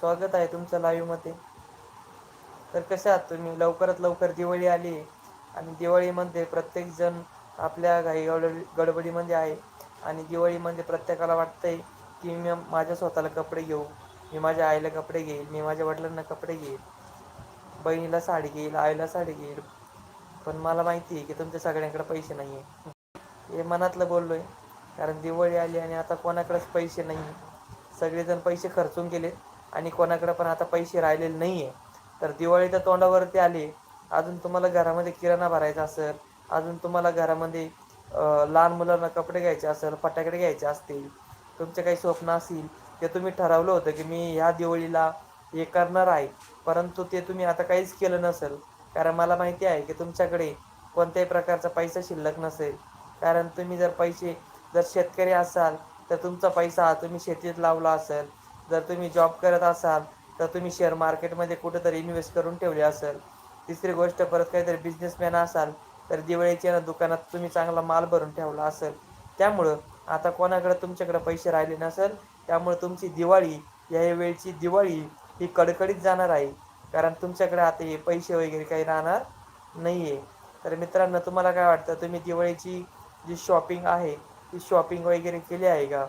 स्वागत आहे तुमचं लाईव्हमध्ये तर कसे आहात तुम्ही? लवकरात लवकर दिवाळी आली आणि दिवाळीमध्ये प्रत्येकजण आपल्या घाई गडबडी गडबडीमध्ये आहे. आणि दिवाळीमध्ये प्रत्येकाला वाटतंय की मी माझ्या स्वतःला कपडे घेऊ. मी माझ्या आईला कपडे घेईल. मी माझ्या वडिलांना कपडे घेईल. बहिणीला साडी घेईल. आईला साडी घेईल. पण मला माहिती आहे की तुमच्या सगळ्यांकडे पैसे नाही आहे हे मनातलं बोललो आहे कारण दिवाळी आली आणि आता कोणाकडेच पैसे नाही आहे सगळेजण पैसे खर्चून गेलेत. आणि कोणाकडे पण आता पैसे राहिलेले नाही आहे तर दिवाळी तर तोंडावरती आली. अजून तुम्हाला घरामध्ये किराणा भरायचा असेल अजून तुम्हाला घरामध्ये लहान मुलांना कपडे घ्यायचे असेल फटाकडे घ्यायचे असतील तुमचे काही स्वप्न असतील ते तुम्ही ठरवलं होतं की मी ह्या दिवाळीला हे करणार आहे. परंतु ते तुम्ही आता काहीच केलं नसेल. कारण मला माहिती आहे की तुमच्याकडे कोणत्याही प्रकारचा पैसा शिल्लक नसेल. कारण तुम्ही जर पैसे जर शेतकरी असाल तर तुमचा पैसा तुम्ही शेतीत लावला असेल. जर तुम्ही जॉब करत असाल तर तुम्ही शेअर मार्केटमध्ये कुठेतरी इन्व्हेस्ट करून ठेवले असेल. तिसरी गोष्ट परत काहीतरी बिझनेसमॅन असाल तर दिवाळीच्या दुकानात तुम्ही चांगला माल भरून ठेवला असेल. त्यामुळं आता कोणाकडे तुमच्याकडे पैसे राहिले नसेल त्यामुळे तुमची दिवाळी या वेळची दिवाळी ही कडकडीत जाणार आहे. कारण तुमच्याकडे आता हे पैसे वगैरे काही राहणार नाही आहे तर मित्रांनो तुम्हाला काय वाटतं? तुम्ही दिवाळीची जी शॉपिंग आहे ती शॉपिंग वगैरे केली आहे का?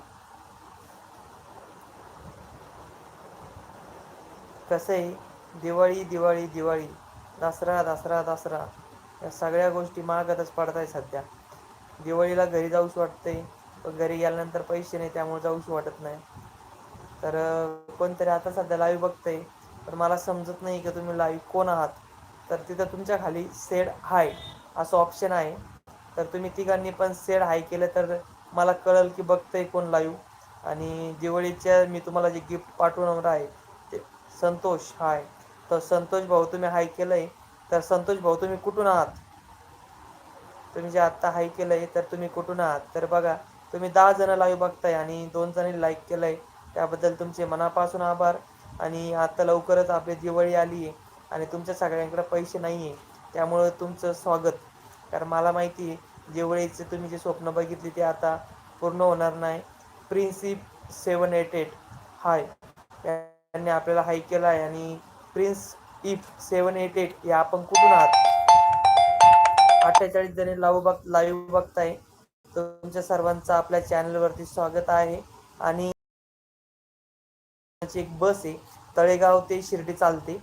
कसं आहे दिवाळी दिवाळी दिवाळी दसरा दसरा दसरा या सगळ्या गोष्टी महागतच पडत आहे सध्या. दिवाळीला घरी जाऊच वाटते पण घरी गेल्यानंतर पैसे नाही त्यामुळे जाऊच वाटत नाही. तर कोणतरी आता सध्या लाईव्ह बघतंय पण मला समजत नाही की तुम्ही लाईव्ह कोण आहात. तर तिथं तुमच्या खाली सेड हाय असं ऑप्शन आहे. तर तुम्ही तिघांनी पण सेड हाय केलं तर मला कळेल की बघतंय कोण लाईव्ह आणि दिवाळीच्या मी तुम्हाला जे गिफ्ट पाठवणार आहे संतोष हाय. तर संतोष भाऊ तुम्ही हाय केलं आहे तर संतोष भाऊ तुम्ही कुठून आहात? तुम्ही जे आत्ता हाय केलं आहे तर तुम्ही कुठून आहात? तर बघा तुम्ही दहा जणं लाईव्ह बघताय आणि दोन जणांनी लाईक केलं आहे त्याबद्दल तुमचे मनापासून आभार. आणि आता लवकरच आपली दिवाळी आली आहे आणि तुमच्या सगळ्यांकडे पैसे नाही आहे त्यामुळं तुमचं स्वागत. कारण मला माहिती आहे दिवाळीचे तुम्ही जे स्वप्न बघितली ते आता पूर्ण होणार नाही. प्रिन्सिप सेवन एट एट हाय यांनी आपल्याला हाय केला आहे आणि prince if seven eight eight हे आपण कुठून आहात? अठ्ठेचाळीस जणी लावू बघ लाईव्ह बघताय. तुमच्या सर्वांचं आपल्या चॅनलवरती स्वागत आहे. आणि एक बस आहे तळेगाव ते शिर्डी चालते.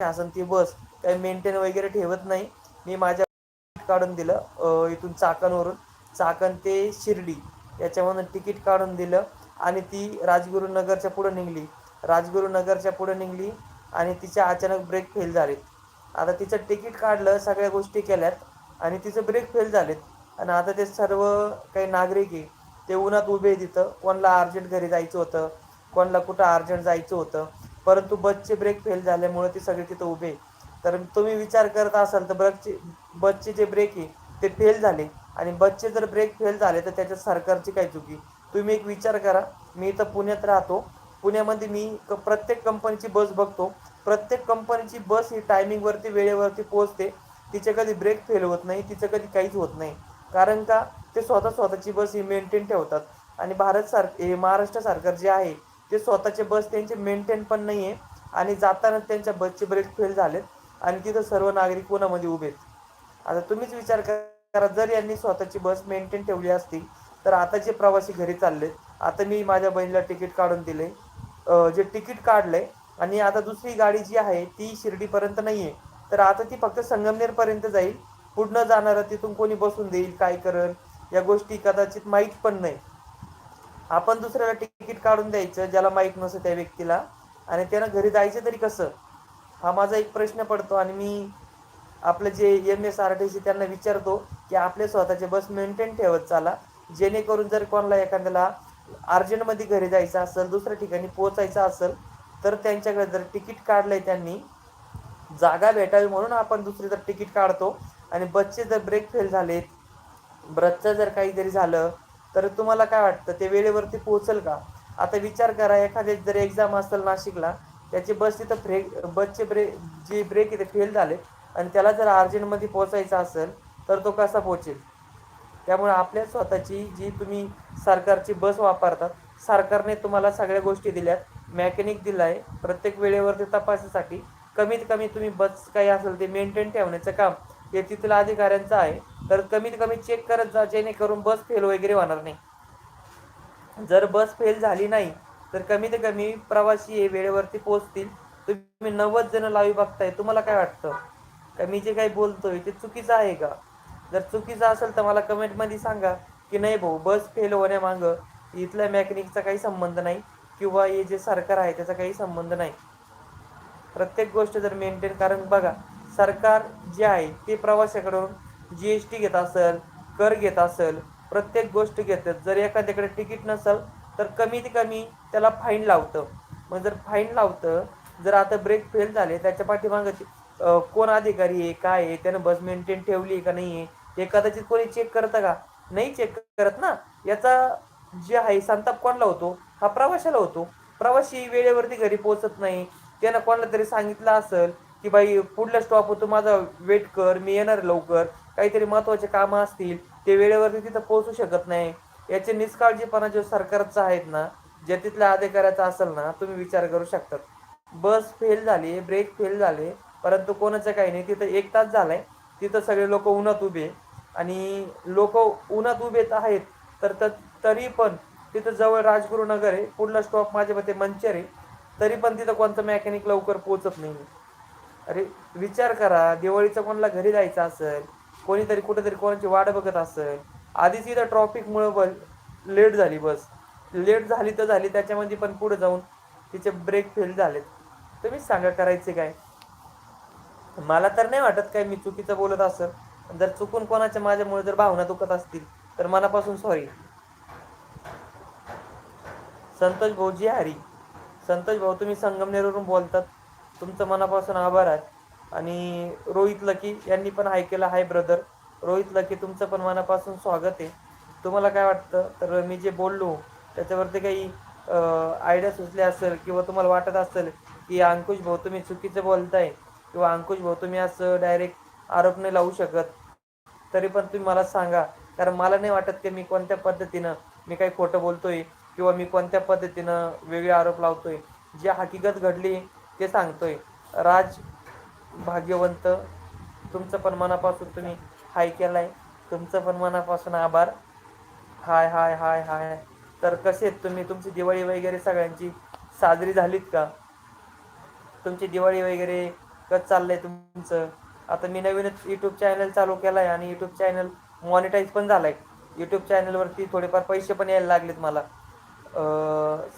शासन ती बस काही मेंटेन वगैरे ठेवत नाही. मी माझ्या काढून दिलं इथून चाकणवरून. चाकण ते शिर्डी. याच्यामधून तिकीट काढून दिलं. आणि ती राजगुरुनगरच्या पुढं निघली. राजगुरुनगरच्या पुढं निघली आणि तिच्या अचानक ब्रेक फेल झालेत. आता तिचं तिकीट काढलं सगळ्या गोष्टी केल्यात आणि तिचं ब्रेक फेल झालेत. आणि आता ते सर्व काही नागरिक आहे ते उन्हात उभे तिथं कोणाला अर्जंट घरी जायचं होतं कोणाला कुठं अर्जंट जायचं होतं. परंतु बसचे ब्रेक फेल झाल्यामुळे ते सगळे तिथं उभे तर तुम्ही विचार करत असाल तर ब्रेकचे बसचे जे ब्रेक आहे ते फेल झाले. आणि बसचे जर ब्रेक फेल झाले तर त्याच्यात सरकारची काय चुकी? तुम्ही एक विचार करा. मी इथं पुण्यात राहतो. पुण्यामध्ये मी क प्रत्येक कंपनीची बस बघतो. प्रत्येक कंपनीची बस ही टायमिंगवरती वेळेवरती पोहोचते. तिचे कधी ब्रेक फेल होत नाही तिचं कधी काहीच होत नाही. कारण का? ते स्वतः स्वतःची बस ही मेंटेन ठेवतात. आणि भारत सार हे महाराष्ट्र सरकार जे आहे ते स्वतःचे बस त्यांचे मेंटेन पण नाही आहे आणि जाताना त्यांच्या बसचे ब्रेक फेल झालेत. आणि तिथं सर्व नागरिक पुणामध्ये उभे आहेत. आता तुम्हीच विचार करा जर यांनी स्वतःची बस मेंटेन ठेवली असती तर आताचे प्रवासी घरी चाललेत आता मी माझ्या बहिणीला तिकीट काढून दिले जे तिकीट आहे आणि आता दुसरी गाडी जी आहे ती शिर्डीपर्यंत नाही आहे तर आता ती फक्त संगमनेरपर्यंत जाईल. पुढनं जाणारं तिथून कोणी बसून देईल काय करेल या गोष्टी कदाचित माहीत पण नाही. आपण दुसऱ्याला तिकीट काढून द्यायचं ज्याला माहीत नसतं त्या व्यक्तीला. आणि त्यानं घरी जायचं तरी कसं? हा माझा एक प्रश्न पडतो आणि मी आपलं जे M S R T C त्यांना विचारतो की आपले स्वतःचे बस मेंटेन ठेवत चाला. जेणेकरून जर कोणाला एखाद्याला अर्जंटमध्ये घरी जायचं असेल दुसऱ्या ठिकाणी पोचायचं असेल तर त्यांच्याकडे जर तिकीट काढलंय त्यांनी जागा भेटावी म्हणून आपण दुसरी जर तिकीट काढतो. आणि बसचे जर ब्रेक फेल झालेत ब्रथचं जर काहीतरी झालं तर तुम्हाला काय वाटतं ते वेळेवरती पोहोचल का? आता विचार करा एखाद्या जर एक्झाम असेल नाशिकला त्याची बस तिथं फ्रेक बसचे ब्रेक जे ब्रेक आहे ते फेल झाले आणि त्याला जर अर्जंटमध्ये पोचायचं असेल तर तो कसा पोचेल त्यामुळे आपल्या स्वतःची जी तुम्ही सरकारची बस वापरतात सरकारने तुम्हाला सगळ्या गोष्टी दिल्यात. मॅकॅनिक आहे प्रत्येक वेळेवरती तपासासाठी. कमीत कमी तुम्ही बस काही असेल ते मेंटेन ठेवण्याचं काम हे तिथलं अधिकाऱ्यांचं आहे तर कमीत कमी चेक करत जा जेणेकरून बस फेल वगैरे होणार नाही. जर बस फेल झाली नाही तर कमीत कमी प्रवासी हे वेळेवरती पोहोचतील. तुम्ही नव्वद जण लावी बघताय तुम्हाला काय वाटतं? का मी जे काही बोलतोय ते चुकीचं आहे का? जर चुकीचं असेल तर मला कमेंटमध्ये सांगा. की नाही भाऊ बस फेल होण्यामागं इथल्या मेकॅनिकचा काही संबंध नाही किंवा हे जे सरकार आहे त्याचा काही संबंध नाही. प्रत्येक गोष्ट जर मेंटेन कारण बघा सरकार जे आहे ते प्रवाशाकडून जी एस टी घेत असेल कर घेत असेल प्रत्येक गोष्ट घेतात जर एखाद्याकडे तिकीट नसेल तर कमीत कमी त्याला फाईन लावतं. मग जर फाईन लावतं जर आता ब्रेक फेल झाले त्याच्या पाठीमागं कोण अधिकारी आहे काय आहे त्यानं बस मेंटेन ठेवली आहे का नाही आहे हे कदाचित कोणी चेक करतं का? नाही चेक करत ना. याचा जे आहे संताप कोणाला होतो? हा प्रवाशाला होतो. प्रवासी वेळेवरती घरी पोहोचत नाही. त्यानं कोणाला तरी सांगितलं असेल की बाई पुढल्या स्टॉप होतो. माझा वेट कर. मी येणार लवकर. काहीतरी महत्त्वाचे कामं असतील. ते वेळेवरती तिथं पोहोचू शकत नाही. याचे निष्काळजीपणा जो सरकारचा आहेत ना ज्या तिथल्या अधिकाऱ्याचा असेल ना तुम्ही विचार करू शकतात. बस फेल झाली ब्रेक फेल झाले परंतु कोणाचं काही नाही. तिथं एक तास झालाय. तिथं सगळे लोक उन्हात उभे. आणि लोक उन्हात उभे आहेत तर तरी पण तिथं जवळ राजगुरुनगर आहे पुढला स्टॉप माझ्या मते मंचर आहे. तरी पण तिथं कोणतं मेकॅनिक लवकर पोचत नाही अरे विचार करा दिवाळीचं कोणाला घरी जायचं असेल कोणीतरी कुठेतरी कोणाची वाट बघत असेल आधीच इथं ट्रॉफिकमुळं ब लेट झाली बस. लेट झाली तर झाली त्याच्यामध्ये पण पुढे जाऊन तिचे ब्रेक फेल झालेत. तुम्हीच सांगा करायचे काय? मला तर नाही वाटत काय मी चुकीचं बोलत असेल. जर चुकून कोणाच्या माझ्यामुळे जर भावना दुखत असतील तर मनापासून सॉरी संतोष भाऊजी हरी. संतोष भाऊ तुम्ही संगमनेरवरून बोलतात. तुमचं मनापासून आभार आहे. आणि रोहित लकी यांनी पण हाय केलं. Hi brother. रोहित लकी तुमचं पण मनापासून स्वागत आहे. तुम्हाला काय वाटतं? तर मी जे बोललो त्याच्यावरती काही आयडिया सुचले असेल किंवा तुम्हाला वाटत असेल की अंकुश भाऊ तुम्ही चुकीचं बोलताय किंवा अंकुश भाऊ तुम्ही असं डायरेक्ट आरोप नाही लावू शकत. तरी पण तुम्ही मला सांगा कारण मला नाही वाटत की मी कोणत्या पद्धतीनं मी काही खोटं बोलतोय किंवा मी कोणत्या पद्धतीनं वेगळे आरोप लावतोय. जी हकीकत घडली ते सांगतोय. राज भाग्यवंत तुमचं पण मनापासून तुम्ही हाय केलाय. तुमचं पण मनापासून आभार. हाय हाय हाय हाय. तर कसे आहेत तुम्ही? तुमची दिवाळी वगैरे सगळ्यांची साजरी झालीत का? तुमची दिवाळी वगैरे कसं चाललंय तुमचं? आता मी नवीनच यूट्यूब चॅनल चालू केला आहे आणि यूट्यूब चॅनल मॉनिटाईज पण झाला आहे यूट्यूब चॅनलवरती थोडेफार पैसे पण यायला लागलेत मला.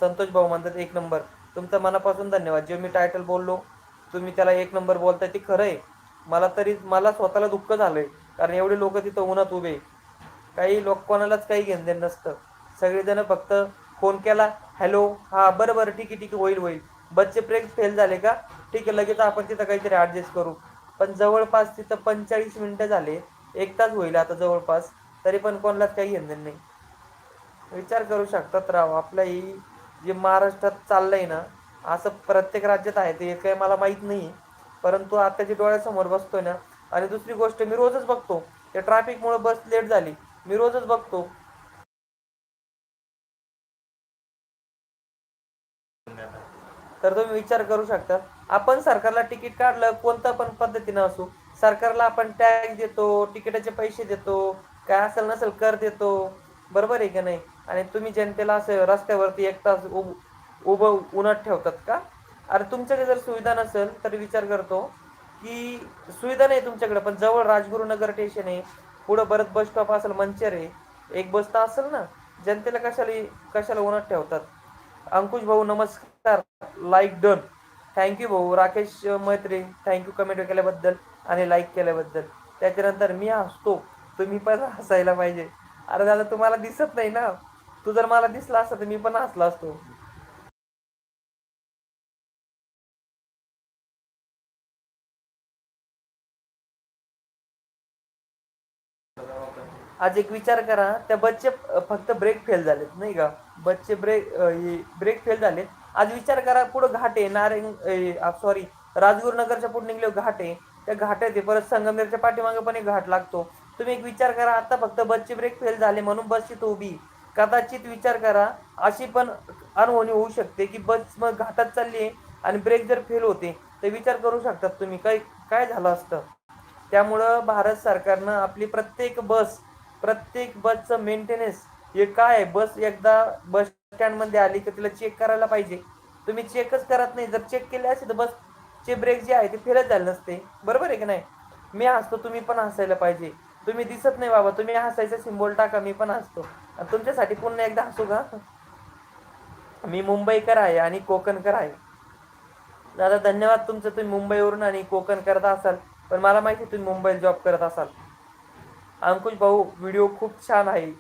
संतोष भाऊ म्हणतात एक नंबर. तुमचं मनापासून धन्यवाद. जे मी टायटल बोललो तुम्ही त्याला एक नंबर बोलताय ते खरं आहे मला तरी मला स्वतःला दुःख झालं आहे कारण एवढे लोक तिथं उन्हात उभे. काही लोक कोणालाच काही घेणं नसतं. सगळेजण फक्त फोन केला हॅलो हां बरं बरं. ठीक आहे ठीक आहे. होईल होईल. बच्चे ब्रेक फेल झाले का? ठीक आहे लगेच आपण तिथं काहीतरी ॲडजस्ट करू. पण जवळपास तिथं पंचेचाळीस मिनटं झाले. एक तास होईल आता जवळपास. तरी पण कोणालाच काही घेणं नाही. विचार करू शकतात राव. आपल्या ही जे महाराष्ट्रात चाललंय ना असं प्रत्येक राज्यात आहे ते काही मला माहीत नाही. परंतु आता जे डोळ्यासमोर बसतोय ना आणि दुसरी गोष्ट मी रोजच बघतो. त्या ट्रॅफिकमुळे बस लेट झाली. मी रोजच बघतो. तर तुम्ही विचार करू शकता. आपण सरकारला तिकीट काढलं कोणतं पण पद्धतीनं असू. सरकारला आपण टॅक्स देतो तिकिटाचे पैसे देतो काय असेल नसेल कर देतो. बरोबर आहे का नाही? आणि तुम्ही जनतेला असं रस्त्यावरती एक तास उभ उभं उन्हात ठेवतात का? अरे तुमच्याकडे जर सुविधा नसेल तर विचार करतो की सुविधा नाही तुमच्याकडे पण जवळ राजगुरुनगर स्टेशन आहे. पुढं बरंच बस स्टॉप असेल मंचर आहे. एक बस तर असेल ना? जनतेला कशाला कशाला उन्हात ठेवतात? अंकुश भाऊ नमस्कार. लाईक डन थँक्यू भाऊ. राकेश मैत्री थँक्यू कमेंट केल्याबद्दल आणि लाईक केल्याबद्दल. त्याच्यानंतर मी हसतो. तुम्ही पण हसायला पाहिजे. अरे दादा तुम्हाला दिसत नाही ना? तू जर मला दिसला असता तर मी पण हसला असतो. आज एक विचार करा त्या बसचे फक्त ब्रेक फेल झालेत नाही का? बसचे ब्रेक ब्रेक फेल झालेत. आज विचार करा पुढं घाट आहे नारायण सॉरी राजगुरुनगरच्या पुढे निघले घाट आहे त्या घाटात आहे. परत संगमेरच्या पाठीमागे पण एक घाट लागतो. तुम्ही एक विचार करा आता फक्त बसचे ब्रेक फेल झाले म्हणून बसची तो उभी. कदाचित विचार करा अशी पण अनहोणी होऊ शकते की बस मग घाटात चालली आहे आणि ब्रेक जर फेल होते तर विचार करू शकतात तुम्ही. काय काय झालं असतं? त्यामुळं भारत सरकारनं आपली प्रत्येक बस प्रत्येक बसचं मेंटेनन्स हे काय आहे? बस एकदा बस स्टँडमध्ये आली की तिला चेक करायला पाहिजे. तुम्ही चेकच करत नाही. जर चेक केले असेल तर बसचे ब्रेक जे आहे ते फिरत झाले नसते. बरोबर आहे की नाही? मी हसतो तुम्ही पण हसायला पाहिजे. तुम्ही दिसत नाही बाबा. तुम्ही हसायचा सिम्बॉल टाका मी पण हसतो. तुमच्यासाठी पुन्हा एकदा हसू का? मी मुंबईकर आहे आणि कोकणकर आहे. दादा धन्यवाद तुमचं. तुम्ही मुंबईवरून आणि कोकण करत असाल. पण मला माहिती आहे तुम्ही मुंबईत जॉब करत असाल. अंकुश भाऊ व्हिडिओ खूप छान आहे.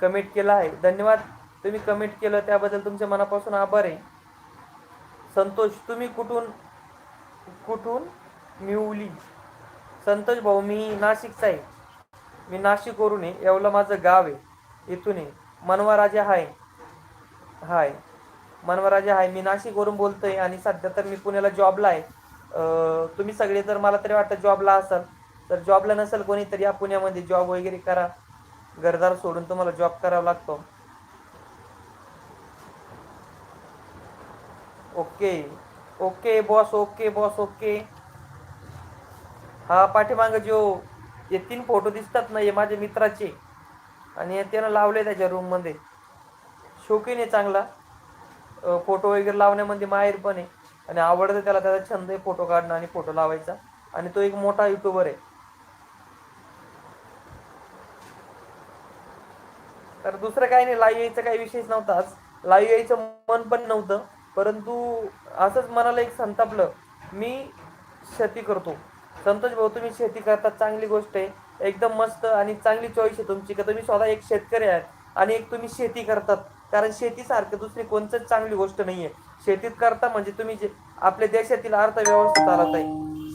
कमेंट केला आहे. धन्यवाद. तुम्ही कमेंट केलं त्याबद्दल तुमच्या मनापासून आभार आहे. संतोष तुम्ही कुठून कुठून? मिळवली संतोष भाऊ मी नाशिकचा आहे. मी नाशिकवरून आहे. एवढं माझं गाव आहे. इथून आहे. मनवा राजा हाय. हाय. मनवा राजा हाय. मी नाशिकवरून बोलतोय आणि सध्या तर मी पुण्याला जॉबला आहे. तुम्ही सगळे तर मला तरी वाटतं जॉबला असाल तर जॉबला नसेल कोणी तर या पुण्यामध्ये जॉब वगैरे करा. घरदार सोडून तुम्हाला जॉब करावा लागतो. Okay okay boss okay boss okay हा पाठीमागं जो हे तीन फोटो दिसतात ना हे माझ्या मित्राचे. आणि त्यानं लावले त्याच्या रूममध्ये शौकीन आहे चांगला. फोटो वगैरे लावण्यामध्ये माहेर पण आहे. आणि आवडतं त्याला त्याचा छंद आहे फोटो काढणं आणि फोटो लावायचा. आणि तो एक मोठा युट्यूबर आहे. तर दुसरं काही नाही लाईव्ह यायचं काही विषयच नव्हताच. लाईव्ह यायचं मन पण नव्हतं. परंतु असंच मनाला एक संतापलं मी शेती करतो. संतोष भाऊ तुम्ही शेती करतात चांगली गोष्ट आहे. एकदम मस्त आणि चांगली चॉईस आहे तुमची का तुम्ही स्वतः एक शेतकरी आहात आणि एक तुम्ही शेती करतात. कारण शेतीसारखं दुसरी कोणतीच चांगली गोष्ट नाही आहे शेतीत करता म्हणजे तुम्ही जे आपल्या देशातील अर्थव्यवस्था चालवताय.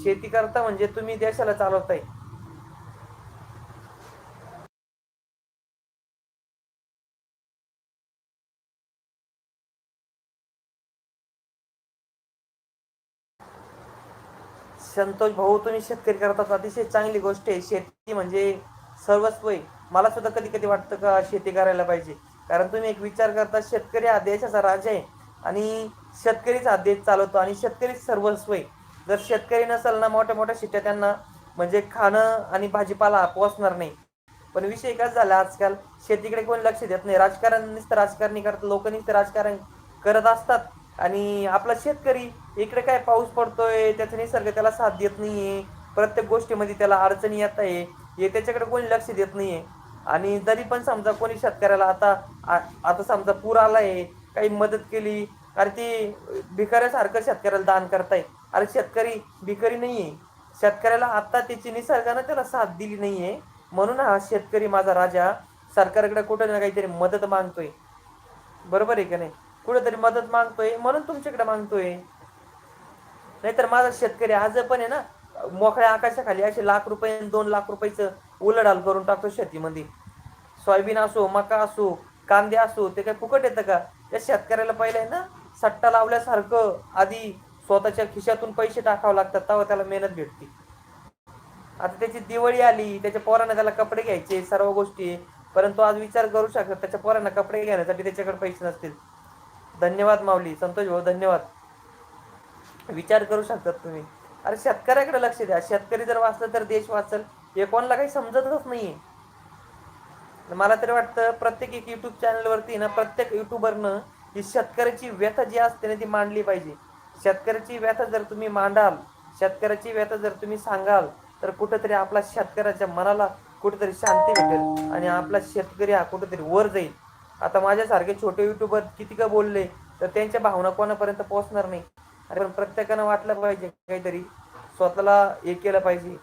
शेती करता म्हणजे तुम्ही देशाला चालवताय. संतोष भाऊ तुम्ही शेतकरी करतात अतिशय चांगली गोष्ट आहे. शेती म्हणजे सर्वस्व आहे मला सुद्धा कधी कधी वाटतं का शेती करायला पाहिजे. कारण तुम्ही एक विचार करता शेतकरी हा देशाचा राजा आहे. आणि शेतकरीच हा देश चालवतो आणि शेतकरीच सर्वस्व आहे जर शेतकरी नसेल ना मोठ्या मोठ्या शिट्ट्या त्यांना म्हणजे खाणं आणि भाजीपाला पोचणार नाही. पण विषय काय झाला आजकाल? शेतीकडे कोणी लक्ष देत नाही. राजकारण नुसतं राजकारणी करत लोक नुसतं राजकारण करत असतात. आणि आपला शेतकरी इकडे काय पाऊस पडतोय त्याचा निसर्ग त्याला साथ देत नाहीये प्रत्येक गोष्टीमध्ये त्याला अडचणी येत आहे हे त्याच्याकडे कोणी लक्ष देत नाहीये. आणि जरी पण समजा कोणी शेतकऱ्याला आता आ- आता समजा पूर आलाय काही मदत केली अरे ती भिकाऱ्यासारखं शेतकऱ्याला दान करताय अरे शेतकरी भिकारी नाहीये. शेतकऱ्याला आता त्याची निसर्गानं त्याला साथ दिली नाहीये. म्हणून हा शेतकरी माझा राजा सरकारकडे कुठं ना काहीतरी मदत मागतोय. बरोबर आहे का नाही? कुठेतरी मदत मागतोय म्हणून तुमच्याकडे मागतोय. नाहीतर माझा शेतकरी आज पण आहे ना मोकळ्या आकाशाखाली असे लाख रुपये दोन लाख रुपयाचं उलडाल करून टाकतो शेतीमध्ये. सोयाबीन असो मका असो कांदे असो ते काय फुकट येतं का? त्या शेतकऱ्याला पहिले आहे ना सट्टा लावल्यासारखं आधी स्वतःच्या खिशातून पैसे टाकावं लागतात तेव्हा त्याला मेहनत भेटते. आता त्याची दिवाळी आली त्याच्या पोरांना त्याला कपडे घ्यायचे सर्व गोष्टी परंतु आज विचार करू शकतात त्याच्या पोरांना कपडे घेण्यासाठी त्याच्याकडे पैसे नसतील. धन्यवाद माऊली संतोष भाऊ धन्यवाद. विचार करू शकतात तुम्ही. अरे शेतकऱ्याकडे लक्ष द्या. शेतकरी जर वाचलं तर देश वाचल. हे कोणाला काही समजतच नाहीये. मला तरी वाटतं प्रत्येक एक युट्यूब चॅनलवरती ना प्रत्येक युट्यूबरनं ही शेतकऱ्याची व्यथा जी असते ना ती मांडली पाहिजे. शेतकऱ्याची व्यथा जर तुम्ही मांडाल शेतकऱ्याची व्यथा जर तुम्ही सांगाल तर कुठेतरी आपला शेतकऱ्याच्या मनाला कुठेतरी शांती भेटेल आणि आपला शेतकरी हा कुठेतरी वर जाईल. आता माझ्यासारखे छोटे युट्यूबर किती का बोलले तर त्यांच्या भावना कोणापर्यंत पोहोचणार नाही. अरे पण प्रत्येकानं वाटलं पाहिजे काहीतरी. स्वतःला हे केलं पाहिजे.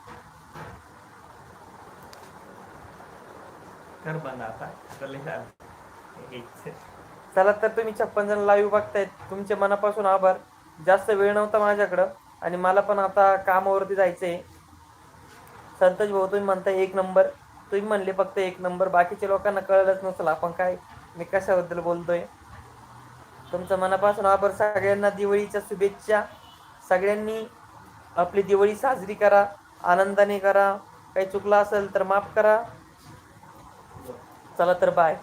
चले तर तुम्ही छप्पन जण लाईव्ह बघतायत. तुमचे मनापासून आभार. जास्त वेळ नव्हता माझ्याकडं आणि मला पण आता कामावरती जायचंय. संतोष भाऊ तुम्ही म्हणताय एक नंबर तुम्ही म्हणले फक्त एक नंबर बाकीच्या लोकांना कळलंच नसेल. आपण काय मी कशाबद्दल बोलतोय? तुमचं मनापासून आभार. सगळ्यांना दिवाळीच्या शुभेच्छा. सगळ्यांनी आपली दिवाळी साजरी करा. आनंदाने करा. काही चुकलं असेल तर माफ करा. चला तर बाय